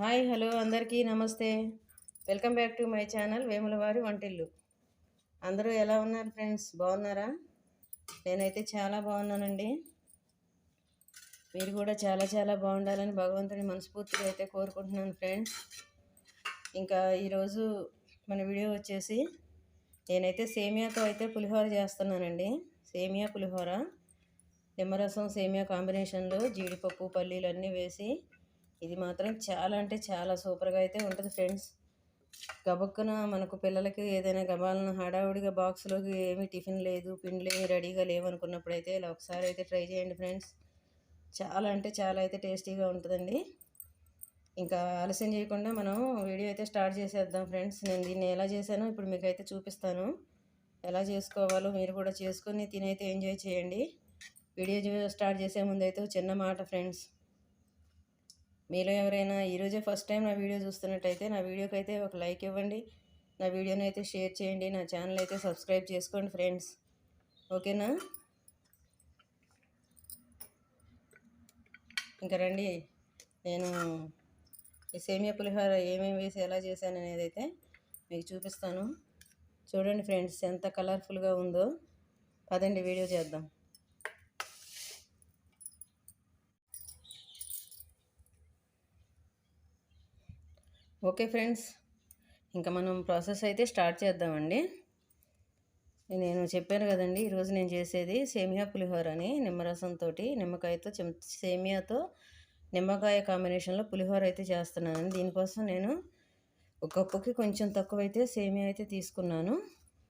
Hi hello అందరికీ నమస్తే. Welcome back to my channel Vemulavari Vantillu. అందరూ ఎలా ఉన్నారు ఫ్రెండ్స్? బాగున్నారా? నేనైతే చాలా బాగున్నానండి. మీరు కూడా చాలా చాలా బాగుండాలని భగవంతుని మనస్ఫూర్తిగా అయితే కోరుకుంటున్నాను ఫ్రెండ్స్. ఇంకా ఈరోజు మన వీడియో వచ్చేసి నేనైతే సేమియాతో అయితే పులిహోర చేస్తున్నానండి. సేమియా పులిహోర నిమ్మరసం సేమియా కాంబినేషన్లో జీడిపప్పు పల్లీలు అన్నీ వేసి ఇది మాత్రం చాలా అంటే చాలా సూపర్గా అయితే ఉంటుంది ఫ్రెండ్స్. గబక్కున మనకు పిల్లలకి ఏదైనా గబాలను హడావుడిగా బాక్స్లోకి ఏమి టిఫిన్ లేదు పిండ్లు ఏమి రెడీగా లేవనుకున్నప్పుడు అయితే ఇలా ఒకసారి అయితే ట్రై చేయండి ఫ్రెండ్స్. చాలా అంటే చాలా అయితే టేస్టీగా ఉంటుందండి. ఇంకా ఆలస్యం చేయకుండా మనం వీడియో అయితే స్టార్ట్ చేసేద్దాం ఫ్రెండ్స్. నేను దీన్ని ఎలా చేశానో ఇప్పుడు మీకు అయితే చూపిస్తాను. ఎలా చేసుకోవాలో మీరు కూడా చేసుకొని తినైతే ఎంజాయ్ చేయండి. వీడియో స్టార్ట్ చేసే ముందు అయితే చిన్న మాట ఫ్రెండ్స్. మీలో ఎవరైనా ఈరోజే ఫస్ట్ టైం నా వీడియో చూస్తున్నట్టయితే నా వీడియోకి అయితే ఒక లైక్ ఇవ్వండి. నా వీడియోని అయితే షేర్ చేయండి. నా ఛానల్ అయితే సబ్స్క్రైబ్ చేసుకోండి ఫ్రెండ్స్ ఓకేనా ఇంకా రండి. నేను ఈ సేమియా పులిహోర ఏమేమి వేసి ఎలా చేశాను అనేది అయితే మీకు చూపిస్తాను. చూడండి ఫ్రెండ్స్ ఎంత కలర్ఫుల్గా ఉందో. పదండి వీడియో చేద్దాం. ఓకే ఫ్రెండ్స్ ఇంకా మనం ప్రాసెస్ అయితే స్టార్ట్ చేద్దామండి. నేను చెప్పాను కదండి ఈరోజు నేను చేసేది సేమియా పులిహోర అని నిమ్మరసంతో నిమ్మకాయతో సేమియాతో నిమ్మకాయ కాంబినేషన్లో పులిహోర అయితే చేస్తున్నాను దీనికోసం నేను ఒక కప్పుకి కొంచెం తక్కువ అయితే సేమియా అయితే తీసుకున్నాను.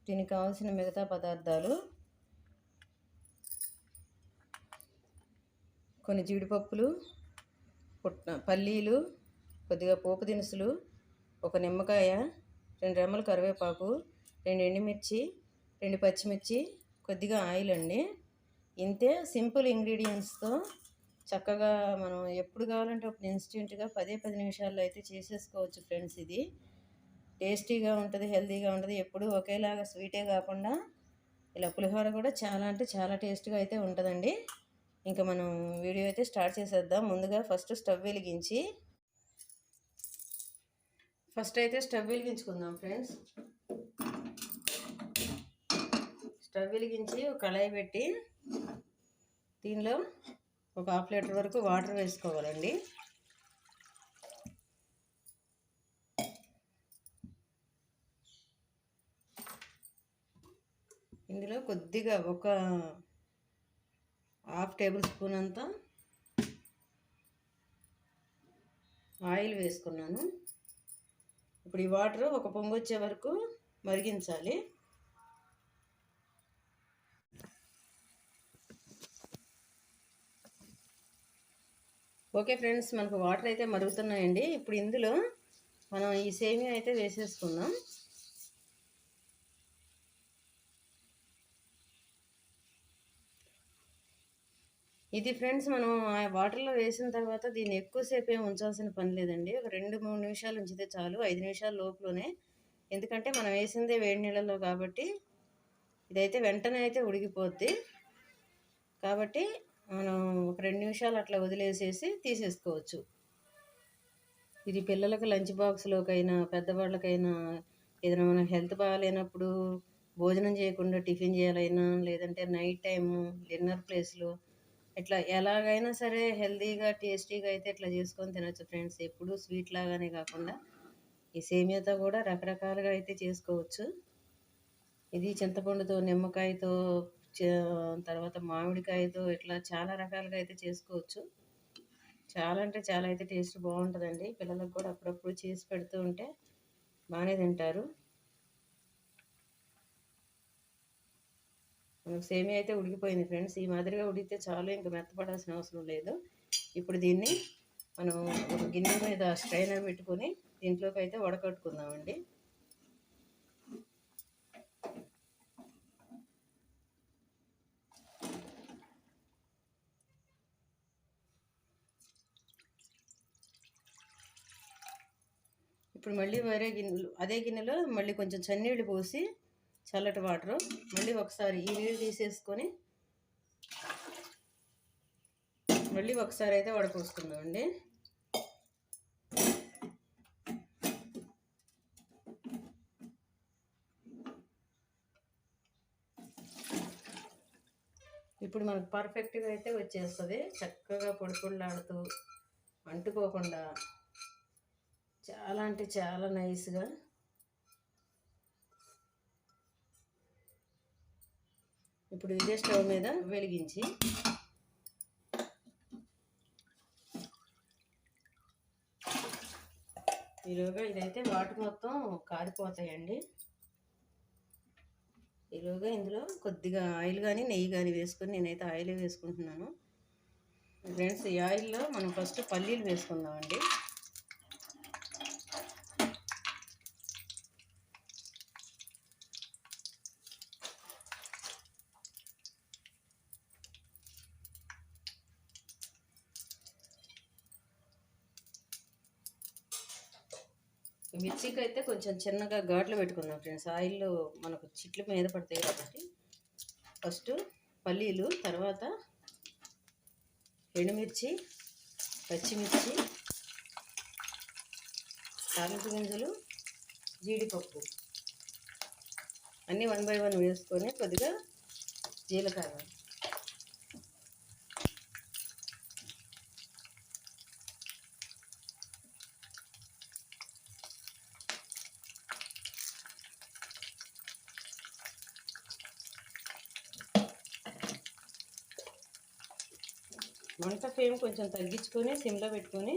దీనికి కావాల్సిన మిగతా పదార్థాలు కొన్ని జీడిపప్పులు పుట్న పల్లీలు కొద్దిగా పోపు దినుసులు ఒక నిమ్మకాయ రెండు రెమ్మల కరివేపాకు రెండు ఎండుమిర్చి రెండు పచ్చిమిర్చి కొద్దిగా ఆయిల్ అండి. ఇంతే సింపుల్ ఇంగ్రీడియంట్స్తో చక్కగా మనం ఎప్పుడు కావాలంటే అప్పుడు ఇన్స్టెంట్గా పదే పది నిమిషాల్లో అయితే చేసేసుకోవచ్చు ఫ్రెండ్స్ ఇది. టేస్టీగా ఉంటుంది హెల్తీగా ఉంటుంది ఎప్పుడు ఒకేలాగా స్వీటే కాకుండా ఇలా పులిహోర కూడా చాలా అంటే చాలా టేస్ట్గా అయితే ఉంటుందండి. ఇంకా మనం వీడియో అయితే స్టార్ట్ చేసేద్దాం. ముందుగా ఫస్ట్ స్టవ్ వెలిగించి ఫస్ట్ అయితే స్టవ్ వెలిగించుకుందాం ఫ్రెండ్స్. స్టవ్ వెలిగించి ఒక కళాయి పెట్టి దీనిలో ఒక హాఫ్ లీటర్ వరకు వాటర్ వేసుకోవాలండి. ఇందులో కొద్దిగా ఒక హాఫ్ టేబుల్ స్పూన్ అంతా ఆయిల్ వేసుకున్నాను. ఇప్పుడు ఈ వాటర్ ఒక పొంగు వచ్చే వరకు మరిగించాలి. ఓకే ఫ్రెండ్స్ మనకు వాటర్ అయితే మరుగుతున్నాయండి. ఇప్పుడు ఇందులో మనం ఈ సేమియా అయితే వేసేసుకుందాం. ఇది ఫ్రెండ్స్ మనం ఆ వాటర్లో వేసిన తర్వాత దీన్ని ఎక్కువసేపు ఏమి ఉంచాల్సిన పని లేదండి. ఒక రెండు మూడు నిమిషాలు ఉంచితే చాలు. ఐదు నిమిషాల లోపలనే. ఎందుకంటే మనం వేసిందే వేడి నీళ్ళలో కాబట్టి ఇదైతే వెంటనే అయితే ఉడికిపోద్ది. కాబట్టి మనం ఒక రెండు నిమిషాలు అట్లా వదిలేసేసి తీసేసుకోవచ్చు. ఇది పిల్లలకు లంచ్ బాక్స్లోకైనా పెద్దవాళ్ళకైనా ఏదైనా మన హెల్త్ బాగాలేనప్పుడు భోజనం చేయకుండా టిఫిన్ చేయాలైనా లేదంటే నైట్ టైము డిన్నర్ ప్లేస్లో ఇట్లా ఎలాగైనా సరే హెల్తీగా టేస్టీగా అయితే ఇట్లా చేసుకొని తినచ్చు ఫ్రెండ్స్. ఎప్పుడు స్వీట్ లాగానే కాకుండా ఈ సేమియాతో కూడా రకరకాలుగా అయితే చేసుకోవచ్చు. ఇది చింతపండుతో నిమ్మకాయతో తర్వాత మామిడికాయతో ఇట్లా చాలా రకాలుగా అయితే చేసుకోవచ్చు. చాలా అంటే చాలా అయితే టేస్ట్ బాగుంటుందండి. పిల్లలకు కూడా అప్పుడప్పుడు చేసి పెడుతూ ఉంటే బాగానే తింటారు. మనకు సేమియా అయితే ఉడికిపోయింది ఫ్రెండ్స్. ఈ మాదిరిగా ఉడికితే చాలు ఇంకా మెత్తపడాల్సిన అవసరం లేదు. ఇప్పుడు దీన్ని మనం ఒక గిన్నె మీద స్ట్రైనర్ పెట్టుకొని దీంట్లోకి అయితే వడకట్టుకుందామండి. ఇప్పుడు మళ్ళీ వేరే గిన్నెలు అదే గిన్నెలో మళ్ళీ కొంచెం చన్నీళ్ళు పోసి చల్లటి వాటరు. మళ్ళీ ఒకసారి ఈ నీళ్ళు తీసేసుకొని మళ్ళీ ఒకసారి అయితే వడపోసుకుందామండి. ఇప్పుడు మనకు పర్ఫెక్ట్గా అయితే వచ్చేస్తుంది. చక్కగా పొడిపొడిలాడుతూ అంటుకోకుండా చాలా అంటే చాలా నైస్గా ఇప్పుడు ఇదే స్టవ్ మీద వెలిగించి ఈలోగా ఇదైతే వాటర్ మొత్తం కారిపోతాయండి. ఈలోగా ఇందులో కొద్దిగా ఆయిల్ కానీ నెయ్యి కానీ వేసుకొని నేనైతే ఆయిల్ వేసుకుంటున్నాను. ఫ్రెండ్స్ ఈ ఆయిల్లో మనం ఫస్ట్ పల్లీలు వేసుకుందామండి. మిర్చికి అయితే కొంచెం చిన్నగా ఘాట్లు పెట్టుకుందాం ఫ్రెండ్స్. ఆయిల్లో మనకు చిట్లు మీద పడతాయి కాబట్టి ఫస్ట్ పల్లీలు తర్వాత ఎండుమిర్చి పచ్చిమిర్చి తాలింపు గింజలు జీడిపప్పు. అన్నీ వన్ బై వన్ వేసుకొని కొద్దిగా జీలకర్ర. మంట ఫ్లేమ్ కొంచెం తగ్గించుకొని సిమ్లో పెట్టుకొని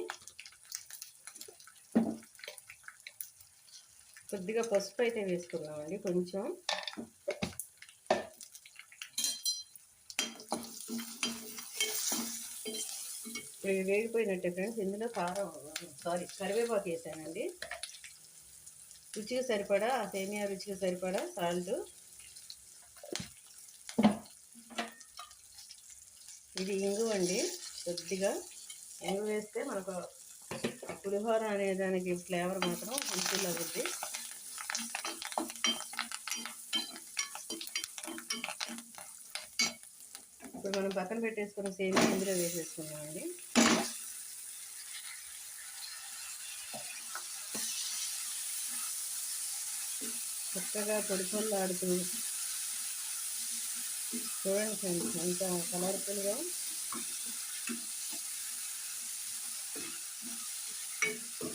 కొద్దిగా పసుపు అయితే వేసుకున్నామండి కొంచెం. ఇప్పుడు వేగిపోయినట్టే ఫ్రెండ్స్ ఇందులో కారం సారీ కరివేపాకు వేసానండి. రుచికి సరిపడా సేమియా రుచికి సరిపడా సాల్ట్ ఇది ఇంగు అండి. కొద్దిగా ఇంగు వేస్తే మనకు పులిహోర అనే దానికి ఫ్లేవర్ మాత్రం మంచిగా అవుద్ది ఇప్పుడు మనం పక్కన పెట్టేసుకున్న సేమియా ఇందులో వేసేసుకున్నామండి చక్కగా పొడి పొల్లాడుతూ చూడండి ఫ్రెండ్స్ ఎంత కలర్ఫుల్గా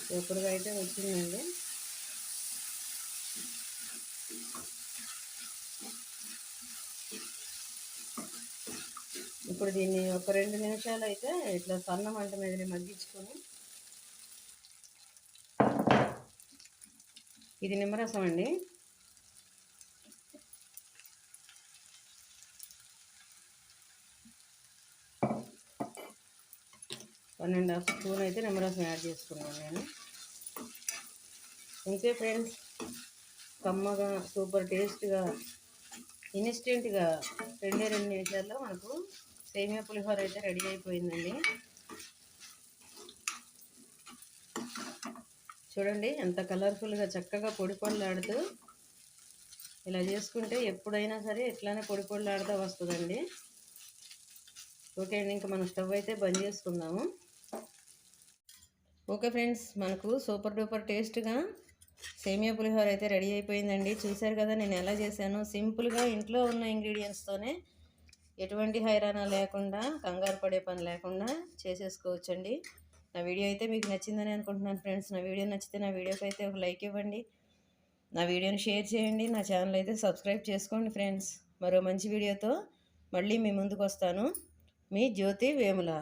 సూపర్గా అయితే వచ్చిందండి. ఇప్పుడు దీన్ని ఒక రెండు నిమిషాలు అయితే ఇట్లా సన్న మంట మీద మగ్గించుకొని ఇది నిమ్మరసం అండి వన్ అండ్ హాఫ్ స్పూన్ అయితే నిమ్మరసం యాడ్ చేసుకున్నాను నేను. ఇంకే ఫ్రెండ్స్ కమ్మగా సూపర్ టేస్ట్గా ఇన్స్టెంట్గా రెండే రెండు నిమిషాల్లో మనకు సేమియా పులిహోర అయితే రెడీ అయిపోయిందండి. చూడండి ఎంత కలర్ఫుల్గా చక్కగా పొడి పొడిలాడుతూ ఇలా చేసుకుంటే ఎప్పుడైనా సరే ఇట్లానే పొడి పొడిలాడుతూ వస్తుందండి. ఓకే అండి ఇంకా మనం స్టవ్ అయితే బంద్ చేసుకుందాము. ఓకే ఫ్రెండ్స్ మనకు సూపర్ డూపర్ టేస్ట్గా సేమియా పులిహోర అయితే రెడీ అయిపోయిందండి. చూశారు కదా నేను ఎలా చేశాను? సింపుల్గా ఇంట్లో ఉన్న ఇంగ్రీడియంట్స్తోనే ఎటువంటి హైరాణ లేకుండా కంగారు పడే పని లేకుండా చేసేసుకోవచ్చండి. నా వీడియో అయితే మీకు నచ్చిందని అనుకుంటున్నాను ఫ్రెండ్స్. నా వీడియో నచ్చితే నా వీడియోకి అయితే ఒక లైక్ ఇవ్వండి. నా వీడియోని షేర్ చేయండి. నా ఛానల్ అయితే సబ్స్క్రైబ్ చేసుకోండి ఫ్రెండ్స్. మరో మంచి వీడియోతో మళ్ళీ మీ ముందుకు వస్తాను మీ జ్యోతి వేముల.